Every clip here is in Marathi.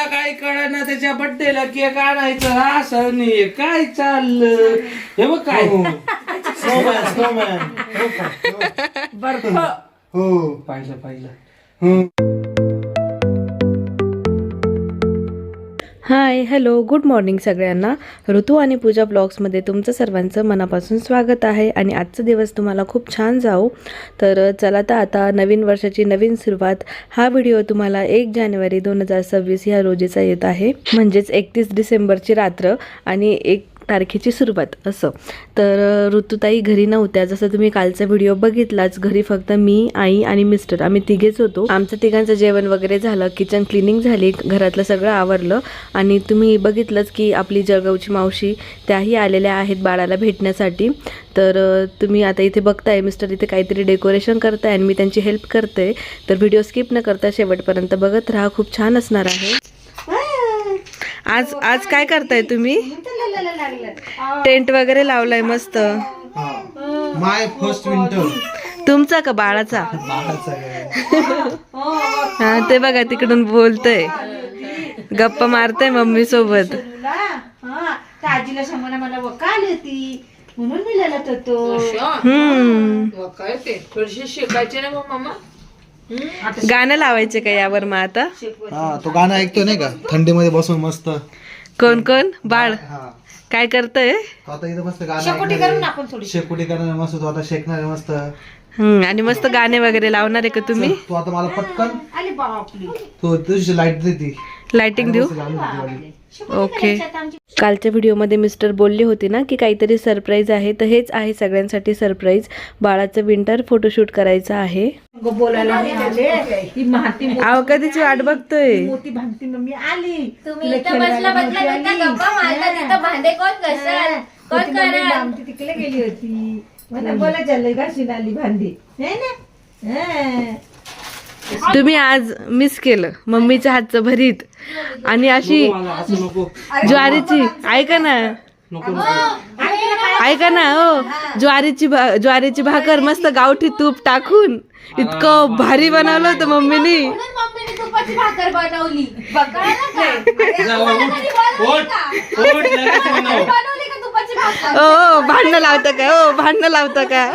मला काय कळना त्याच्या बड्डेला केक आणायचं हा असं नाही. काय चाललं? हे बघ काय. स्नोमॅन स्नोमॅन हो का? बर्फ. हो. पाहिलं पाहिलं. हाय हॅलो गुड मॉर्निंग सगळ्यांना. ऋतू आणि पूजा ब्लॉग्समध्ये तुमचं सर्वांचं मनापासून स्वागत आहे आणि आजचा दिवस तुम्हाला खूप छान जाऊ. तर चला तर आता नवीन वर्षाची नवीन सुरुवात. हा व्हिडिओ तुम्हाला एक जानेवारी दोन हजार सव्वीस ह्या रोजीचा येत आहे. म्हणजेच एकतीस डिसेंबरची रात्र आणि एक तारखेची सुरुवात असं. तर ऋतुताई घरी नव्हत्या. जसं तुम्ही कालचा व्हिडिओ बघितलाच घरी फक्त मी आई आणि मिस्टर. आम्ही तिघेच होतो. आमचं तिघांचं जेवण वगैरे झालं. किचन क्लिनिंग झाली. घरातलं सगळं आवरलं. आणि तुम्ही बघितलंच की आपली जळगावची मावशी त्याही आलेल्या आहेत बाळाला भेटण्यासाठी. तर तुम्ही आता इथे बघताय मिस्टर इथे काहीतरी डेकोरेशन करताय आणि मी त्यांची हेल्प करते. तर व्हिडिओ स्किप न करता शेवटपर्यंत बघत राहा. खूप छान असणार आहे. आज आज काय करताय तुम्ही? टेंट वगैरे लावलाय मस्त. My first winter. तुमचा का बाळाचा? हा ते बघा तिकडून बोलतय. गप्पा मारताय मम्मी सोबत. हा त्या आजीला सांगून मला वकाल येते म्हणून मी लढत होतो हम्म. काय ते. थोडीशी शिकायचे ना मग मामा? गाणं लावायचे का यावर मग आता? हा तो गाणं ऐकतो नाही का? थंडीमध्ये बसून मस्त. कोण कोण? बाळ? हा. काय करतय? आता इथं मस्त गाणं शेकोटी. आपण थोडी करणार मस्त तो आता शेकणार आहे मस्त. हम्म आणि मस्त गाणे वगैरे लावणार आहे का तुम्ही? तू आता मला पटकन आली बापली तू तुझी लाइट देती. लाइटिंग देऊ? ओके कालच्या व्हिडिओमध्ये मिस्टर बोलले होते ना की काहीतरी सरप्राईज आहे तर हेच आहे सगळ्यांसाठी सरप्राईज. बाळाचं विंटर फोटोशूट करायचं आहे. अहो कधीची वाट बघतोय? तिकडे गेली होती. मला बोला चाललंय का शिनाली भांडी. तुम्ही आज मिस केलं. मम्मीच्या हातचं भरीत. आणि अशी असं नको. ज्वारीची ऐका ना. नको ऐका ना हो. ज्वारीची भा- ज्वारीची भाकर मस्त गावठी तूप टाकून. इतकं भारी बनवलं होतं मम्मीनी. भाकर बनवली. भाकर? ओ भांडणं लावतं का? ओ भांडणं लावतं का?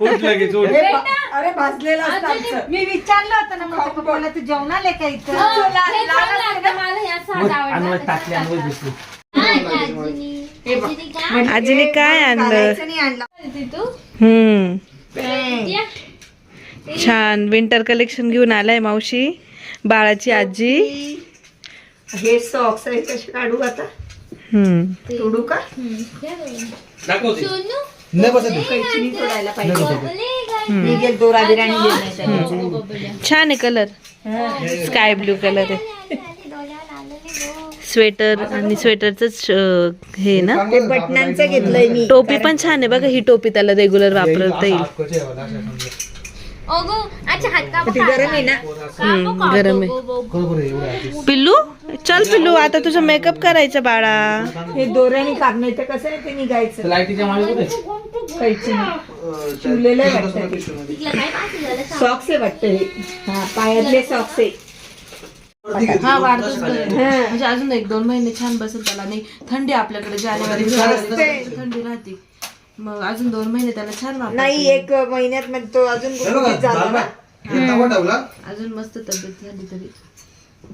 उठ लगेच उठ. अरे भाजलेला असतं आमचं. मी विचारलं होतं ना मग पप्पाला तू जेवण आले का इथं? हो, हे छान मला ह्या टाकले दिसली. काय आजीनी? आजीनी काय आजीने काय आणलं? म्हणते तू? हम्म. या. छान. विंटर कलेक्शन घेऊन आलाय मावशी बाळाची आजी. हे सॉक्स आहे कसे काढू आता. हम्म. तोडू का? दाखवते. सोनू? नाही बसत तोडायला पाहिजे. गेल छान आहे कलर. स्काय ब्लू कलर आहे. स्वेटर आणि स्वेटरच हे ना? बटनांचं घेतलंय मी. टोपी पण छान आहे बघा ही टोपी त्याला रेग्युलर वापरता येईल. गरम आहे ना? गरम आहे. पिल्लू चल पिल्लू आता तुझं मेकअप करायचं बाळा. हे दोऱ्याने तर कसं आहे ते निघायचं. शिवलेलं. सॉक्स आहे वाटतं हे. हा पायातले सॉक्स आहे. हा वाढतोच म्हणजे अजून एक दोन महिने छान बसेल त्याला नाही थंडी आपल्याकडे जानेवारी थंडी राहते. मग अजून दोन महिने त्याला छान नाही. एक महिन्यात म्हणजे तो अजून झाला ना. अजून मस्त तब्येत झाली तरी.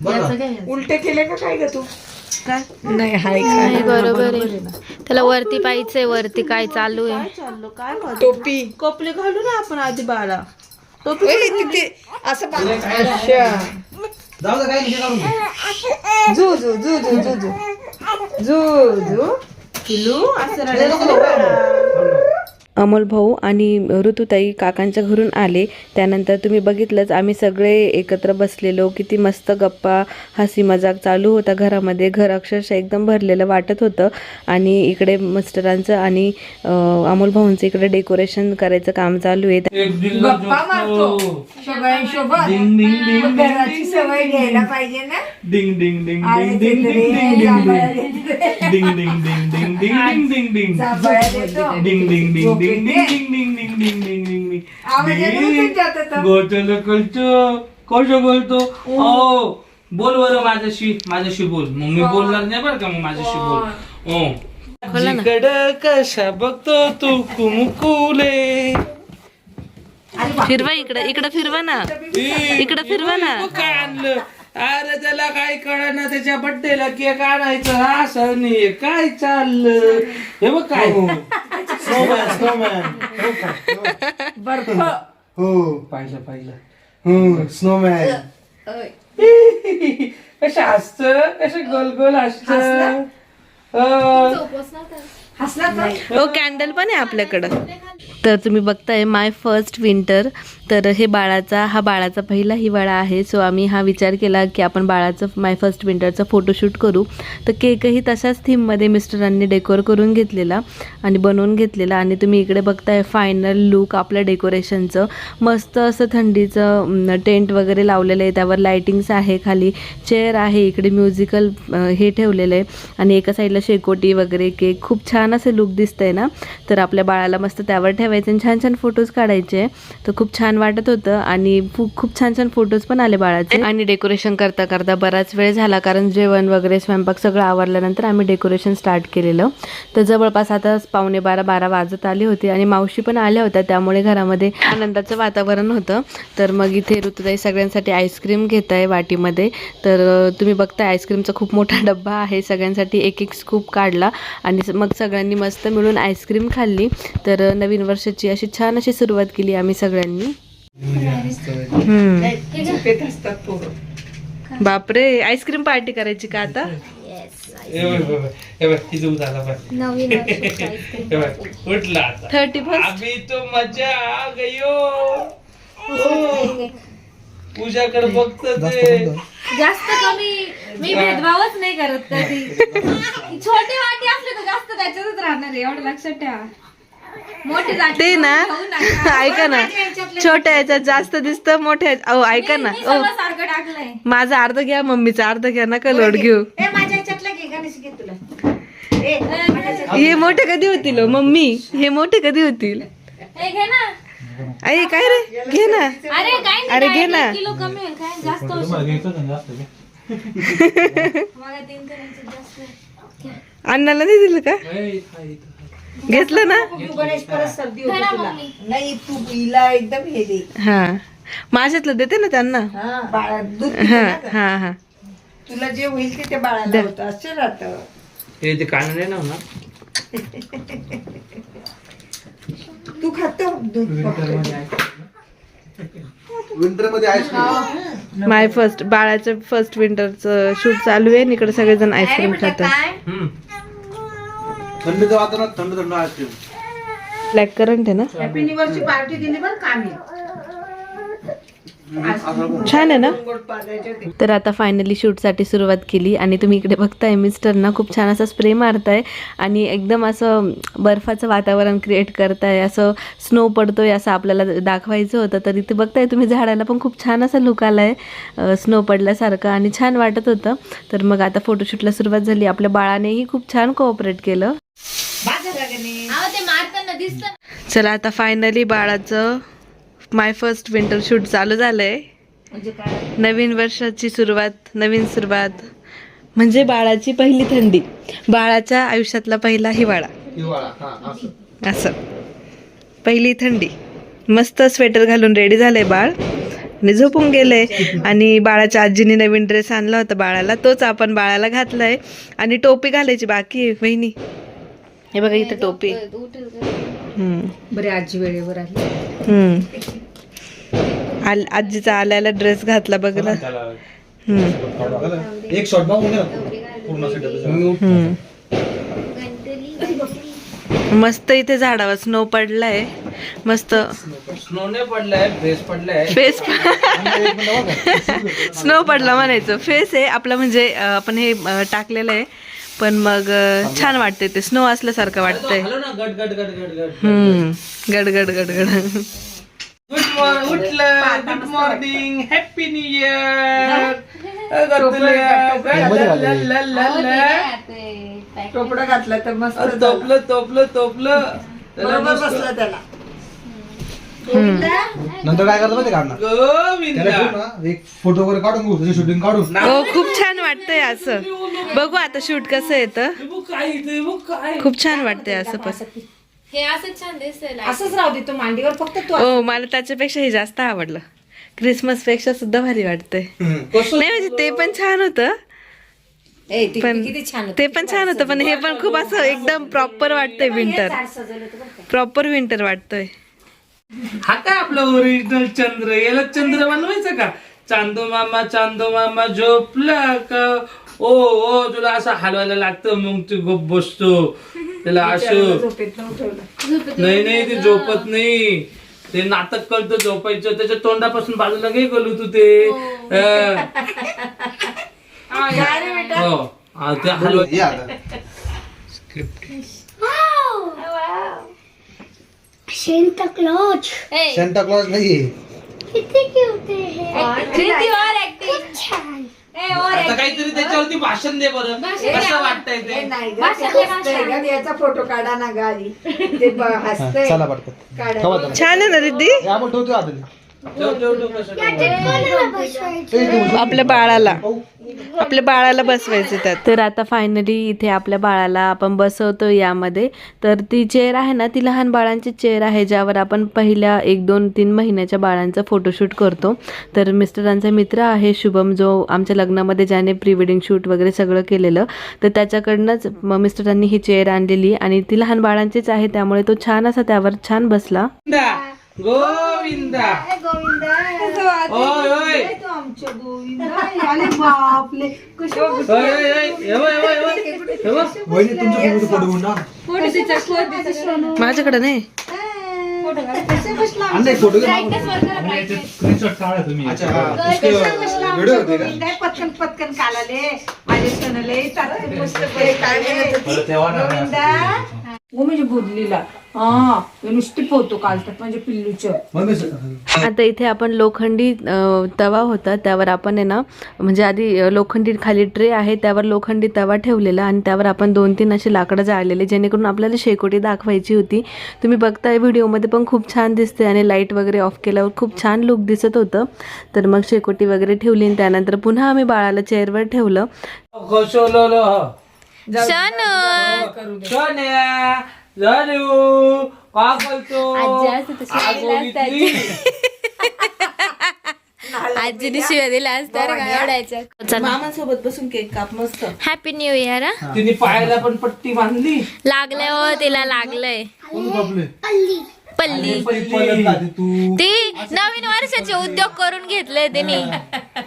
याचं काय? उलटे केले का काय ग तू? काय? नाही हाय नाही बरोबर आहे. त्याला वरती पाहिजे वरती काय चालू आहे? चाललो? काय? टोपी. कपडे घालू ना आपण आधी बाळा टोपी असं पा- अच्छा. जाऊ दे, काय नाही, काढून घे. झू झू झू झू झू झू झू झू असं रडायचं. अमोल भाऊ आणि ऋतुताई काकांच्या घरून आले. त्यानंतर तुम्ही बघितलंच आम्ही सगळे एकत्र बसलेलो. किती मस्त गप्पा हसी मजाक चालू होता घरामध्ये. घर अक्षरशः एकदम भरलेलं वाटत होतं. आणि इकडे मिस्टरांचं आणि अमोल भाऊंचं इकडे डेकोरेशन करायचं काम चालू आहे. घ्यायला पाहिजे ना? डिंग डिंग डिंग डिंग डिंग डिंग डिंग डिंग. डिंग डिंग डिंग डिंग डिंग डिंग डिंग. डिंग? गोचल कलचो कसं बोलतो ओ बोल बरं माझ्याशी माझ्याशी बोल मग मी बोलणार नाही बरं का मग माझ्याशी बोल ओ जिकडं कशा बघतो तू कुमकुले फिरवा इकडं इकडं फिरवा ना इकडं फिरवा ना काय आणलं अरे त्याला काय कळ ना त्याच्या बड्डेला केक आणायचं हा असं नाही काय चाललं? हे बघ काय. स्नोमॅन स्नोमॅन हो. पाहिलं पाहिलं. हो स्नोमॅन कशा हसत कसं गोल गोल हसत. हसला? तर. ओ कॅन्डल पण आहे आपल्याकडं. तर तुम्ही बघताय माय फर्स्ट विंटर तर हे बाळाचा हा बाळाचा पहिला हिवाळा आहे. सो आम्ही हा विचार केला की आपण बाळाचं माय फर्स्ट विंटरचा फोटोशूट करू. तर केकही तशाच थीममध्ये मिस्टरांनी डेकोर करून घेतलेला आणि बनवून घेतलेला. आणि तुम्ही इकडे बघताय फायनल लुक आपलं डेकोरेशनचं मस्त असं थंडीचं टेंट वगैरे लावलेलं आहे. त्यावर लायटिंग्स आहे खाली. चेअर आहे इकडे म्युझिकल हे ठेवलेलं आहे. आणि एका साईडला शेकोटी वगैरे केक खूप छान असं लुक दिसतंय ना? तर आपल्या बाळाला मस्त त्यावर ठेवायचं आणि छान छान फोटोज काढायचे. तर खूप छान वाटत होतं आणि खूप छान छान फोटोज पण आले बाळाचे. आणि डेकोरेशन करता करता बराच वेळ झाला कारण जेवण वगैरे स्वयंपाक सगळं आवरल्यानंतर आम्ही डेकोरेशन स्टार्ट केलेलं. तर जवळपास आता पावणे बारा बारा वाजत आले होते आणि मावशी पण आल्या होत्या. त्यामुळे घरामध्ये आनंदाचं वातावरण होतं. तर मग इथे ऋतुताई सगळ्यांसाठी आईस्क्रीम घेत आहे वाटीमध्ये. तर तुम्ही बघता आईस्क्रीमचा खूप मोठा डब्बा आहे. सगळ्यांसाठी एक एक स्कूप काढला आणि मग सगळ्यांनी मस्त मिळून आईस्क्रीम खाल्ली. तर नवीन वर्ष वर्षाची अशी छान अशी सुरुवात केली आम्ही सगळ्यांनी. बापरे आईस्क्रीम पार्टी करायची का आता? हे हे हे हे थर्टी फर्स्ट अभी तो मजा आ गयो. ओ, पूजाकडे बघत जास्त कमी मी भेदभावच नाही करत कधी. छोटे वाटी असले तर जास्त त्याच्यातच राहणार आहे एवढं लक्षात ठेवा. ते ना. ऐका ना छोट्या याच्यात जास्त दिसतं मोठ्या अहो ऐका ना. ओ माझा अर्ध घ्या मम्मीचा अर्ध घ्या नका लोड घेऊ. ए माझ्या ह्याच्यातलं घे गणेश घे तुला. ए माझ्या ह्याच्यात- हे मोठे कधी होतील हो, मम्मी? हे मोठे कधी होतील? हे घे ना. आई काय रे? घे ना. अरे अरे, घे ना. अण्णाला नाही दिलं का? घेतलं ना? तू गणेश परत सर्दी होती तुला. नाही तू हिला एकदम हे दे. हा. माझ्यातलं देते ना त्यांना? हा बाळा दूध पिते हा ना गं. हा हा. तुला जे होईल ते त्या बाळाला होतं. असं राहतं हे ते कान नाही ना होणार? तू खातो दूध फक्त. विंटरमध्ये आईस्क्रीम. माय फर्स्ट बाळाचं फर्स्ट विंटरचं शूट चालू आहे आणि इकडे सगळेजण आईस्क्रीम खातात. हम्म. थंडीचं वातावरण थंड थंड आईस्क्रीम ब्लॅक करंट आहे ना? हॅपी न्यू इयरची पार्टी दिली आम्ही? छान आहे ना? तर आता फायनली शूटसाठी सुरुवात केली आणि तुम्ही इकडे बघताय मिस्टर ना खूप छान असा स्प्रे मारताय आणि एकदम असं बर्फाचं वातावरण क्रिएट करताय असं स्नो पडतोय असं आपल्याला दाखवायचं होतं. तर इथे बघताय तुम्ही झाडाला पण खूप छान असा लुक आला आहे स्नो पडल्यासारखं आणि छान वाटत होतं. तर मग आता फोटोशूटला सुरुवात झाली. आपल्या बाळानेही खूप छान कोऑपरेट केलं. चला आता फायनली बाळाचं माय फर्स्ट विंटर शूट चालू झालंय. म्हणजे काय? नवीन वर्षाची सुरुवात नवीन सुरुवात. म्हणजे बाळाची पहिली थंडी बाळाच्या आयुष्यातला पहिला हिवाळा. हिवाळा हा असं. असं. पहिली थंडी. मस्त स्वेटर घालून रेडी झालंय बाळ. आणि झोपून गेलंय. आणि बाळाच्या आजीने नवीन ड्रेस आणला होता बाळाला. तोच आपण बाळाला घातलाय. आणि टोपी घालायची बाकी आहे वहिनी. हे बघा इथं टोपी. हम्म. बरे आजी वेळेवर आली. आजीचा आल्याला ड्रेस घातला बघ ना. एक शॉट. मस्त इथे झाडावर स्नो पडलाय. मस्त. स्नो नाही पडलाय फेस पडलाय. फेस स्नो पडला म्हणायचं. फेस आहे आपलं म्हणजे आपण हे टाकलेलं आहे. पण मग छान वाटते ते. स्नो असल्यासारखं वाटतंय. हम्म. गड गड गड गड. गुड मॉर्निंग उठलं. Good morning happy new year टोपडं घातलं. तर मस्त. तोपलं तोपलं तोपलं त्याला बसलं त्याला. नंतर काय करतो माहिती का अण्णा? त्याला गोविंदा ठेवू ना एक फोटो वगैरे काढून घेऊ त्याची शूटिंग काढून. हो खूप छान वाटतंय असं. बघू आता शूट कसं येतं. हे बघ काय इथे बघ काय. खूप छान वाटतंय असं पण. हे असं छान दिसेल असंच राहू दे तू मांडीवर फक्त तू हो मला त्याच्यापेक्षा हे जास्त आवडलं. क्रिसमसपेक्षा सुद्धा भारी वाटतंय. नाही म्हणजे ते पण छान होतं. ए, ती पण किती छान होती. ते पण छान होतं पण हे पण खूप असं एकदम प्रॉपर वाटतंय विंटर सजवलं होतं. प्रॉपर विंटर वाटतंय. हा काय आपलं ओरिजिनल चंद्र? याला चंद्र बनवायचं का? चांदो मामा चांदो मामा झोपला का? ओ ओ तुला असं हलवायला लागतं मग तू गप बसतो. त्याला असं नाही नाही ते झोपत नाही. ते नाटक करतो झोपायचं. त्याच्या तोंडापासून बाजूला काय करू तू ते. हो. हा, ते हलवा सेंटा क्लॉज सेंटा क्लॉज नाहीये किती क्यूट आहे किती और ऍक्टिंग छान आता काहीतरी त्याच्यावरती भाषण दे बरं. कसं वाटतंय ते? नाही याचा फोटो काढा ना गाडी ते हा, हसतंय. छान आहे ना रिद्धी? आपल्या बाळाला. आपल्या बाळाला बसवायचं त्यात. तर आता फायनली इथे आपल्या बाळाला आपण बसवतो यामध्ये. तर ती चेअर आहे ना ती लहान बाळांची चेअर आहे ज्यावर आपण पहिल्या एक दोन तीन महिन्याच्या बाळांचा फोटोशूट करतो. तर मिस्टरांचा मित्र आहे शुभम जो आमच्या लग्नामध्ये ज्याने प्री वेडिंग शूट वगैरे सगळं केलेलं. तर त्याच्याकडनंच मिस्टरांनी ही चेअर आणलेली आणि ती लहान बाळांचीच आहे त्यामुळे तो छान असा त्यावर छान बसला. गोविंदा. गोविंदा. ओय ओय. तो आमच्या गोविंदा? अरे बापले कसे ओय, ओय, ओय. बघ, बघ, बघ. बघ. वहिनी तुमच्या फोटो पडवून ना फोटो तिचा फोटो तिचा माझ्याकडे नाही. फोटो व्हिडिओ पटकन पटकन माझे सोनले गोविंदा? म्हणजे बुदलीला नुसती म्हणजे पिल्लूच्या आता इथे आपण लोखंडी तवा होता त्यावर आपण आहे ना म्हणजे आधी लोखंडी खाली ट्रे आहे त्यावर लोखंडी तवा ठेवलेला आणि त्यावर आपण दोन तीन असे लाकडं जाळलेले जेणेकरून आपल्याला शेकोटी दाखवायची होती. तुम्ही बघताय व्हिडिओमध्ये पण खूप छान दिसते आणि लाइट वगैरे ऑफ केल्यावर खूप छान लुक दिसत होतं. तर मग शेकोटी वगैरे ठेवली आणि त्यानंतर पुन्हा आम्ही बाळाला चेअरवर ठेवलं. झालू का बोलतो? आजी असते तशी आगो इथली. आजीने शिव्या दिल्या असत्या रे का एवढ्याच्या. मामासोबत बसून केक काप मस्त. हॅपी न्यू इयर हा. तिने पायाला पण पट्टी बांधली. लागलंय हो तिला लागलंय. पल्ली. तू. ती नवीन वर्षाचे उद्योग करून घेतले तिने.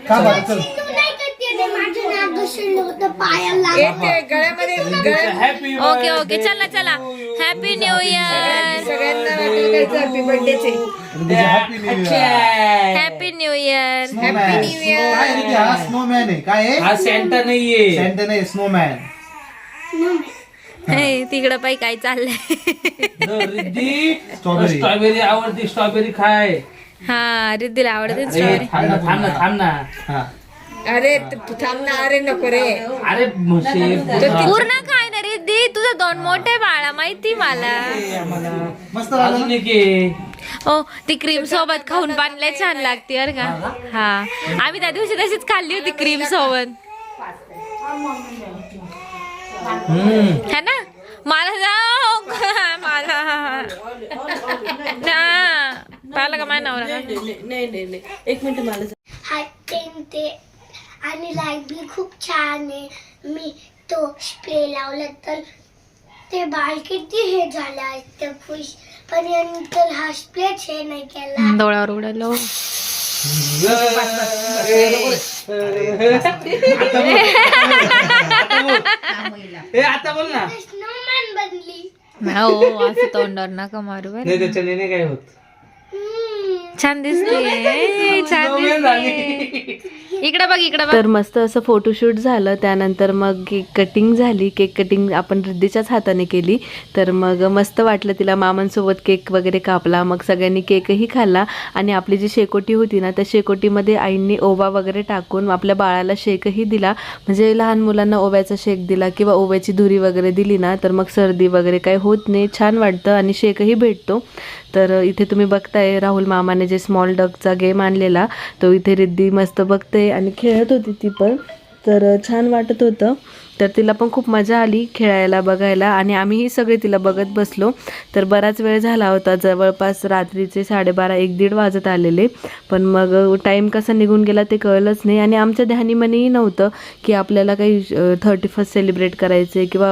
का बरं? चल तू नाही करते रे माझं नाक घसरलं होतं पायाला ते गळ्यामध्ये गळ्यात हॅपी ओके ओके चला चला हॅपी न्यू इयर सगळ्यांना वाटेल काय happy बर्थडेचे happy new year happy new year snowman काय रे ते? हा स्नोमॅन आहे. काय आहे? हा सेंटा नाहीये. सेंटा नाही स्नोमॅन तिकडं पाई काय चाललंय? रिद्धी. स्ट्रॉबेरी. स्ट्रॉबेरी आवडती स्ट्रॉबेरी खाय. हा रिद्धीला आवडते अरे स्ट्रॉबेरी थांब ना थांब ना थांब ना. हा. अरे तू थांब ना अरे नको रे. अरे म्हशी. पूर्ण खाय ना रिद्धी. तुझं दोन मोठे बाळा माहिती मला. मस्त झालं अजून एक आहे. ओ ती क्रीम सोबत खाऊन पाणले छान लागते बरं का? हा आम्ही त्या दिवशी तशीच खाल्ली होती क्रीम सोबत. है ना? मला जाऊ मला। ना। पाहिलं का माझ्या नवरा नाही नाही नाही एक मिनिट मला हा टेन ते. आणि लाइट बी खूप छान आहे. मी तो स्प्रे लावला तर ते बाल किती हे झालं असतं खुश पण यांनी तर हा स्प्रेच हे नाही केला. डोळ्यावर उडालो ए आता बोल ना. स्नोमॅन बनली. हो असं तोंडावर नका मारू बरं. नाही त्याच्याने नाही काय होत? छान दिसते छान दिसते इकडे बघ इकडे बघ. तर मस्त असं फोटोशूट झालं. त्यानंतर मग केक कटिंग झाली. केक कटिंग आपण रिद्धीच्याच हाताने केली. तर मग मस्त वाटलं तिला मामांसोबत केक वगैरे कापला. मग सगळ्यांनी केकही खाल्ला. आणि आपली जी शेकोटी होती ना त्या शेकोटीमध्ये आईंनी ओवा वगैरे टाकून आपल्या बाळाला शेकही दिला. म्हणजे लहान मुलांना ओव्याचा शेक दिला किंवा ओव्याची धुरी वगैरे दिली ना तर मग सर्दी वगैरे काही होत नाही. छान वाटतं आणि शेकही भेटतो. तर इथे तुम्ही बघताय राहुल मामाने जे स्मॉल डगचा गेम आणलेला तो इथे रिद्धी मस्त बघते आणि खेळत होती ती पण. तर छान वाटत होतं. तर तिला पण खूप मजा आली खेळायला बघायला आणि आम्हीही सगळे तिला बघत बसलो. तर बराच वेळ झाला होता जवळपास रात्रीचे साडेबारा एक दीड वाजत आलेले. पण मग टाईम कसा निघून गेला ते कळलंच नाही आणि आमच्या ध्यानीमनेही नव्हतं की आपल्याला काही थर्टी फर्स्ट सेलिब्रेट करायचे किंवा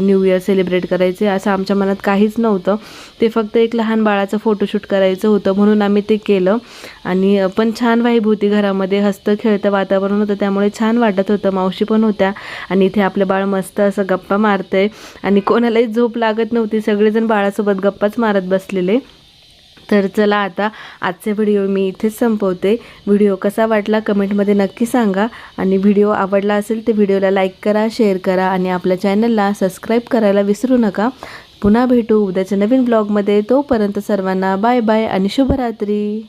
न्यू इयर सेलिब्रेट करायचे असं आमच्या मनात काहीच नव्हतं. ते फक्त एक लहान बाळाचं फोटोशूट करायचं होतं म्हणून आम्ही ते केलं. आणि पण छान वाईब होती घरामध्ये हस्त खेळतं वातावरण होतं त्यामुळे छान वाटत होतं. मावशी पण होत्या आणि इथे आपलं बाळ मस्त असं गप्पा मारतंय. आणि कोणालाही झोप लागत नव्हती. सगळेजण बाळासोबत गप्पाच मारत बसलेले. तर चला आता आजचे व्हिडिओ मी इथेच संपवते. व्हिडिओ कसा वाटला कमेंटमध्ये नक्की सांगा. आणि व्हिडिओ आवडला असेल तर व्हिडिओला लाईक करा शेअर करा आणि आपल्या चॅनलला सबस्क्राईब करायला विसरू नका. पुन्हा भेटू उद्याच्या नवीन ब्लॉगमध्ये. तोपर्यंत सर्वांना बाय बाय आणि शुभरात्री.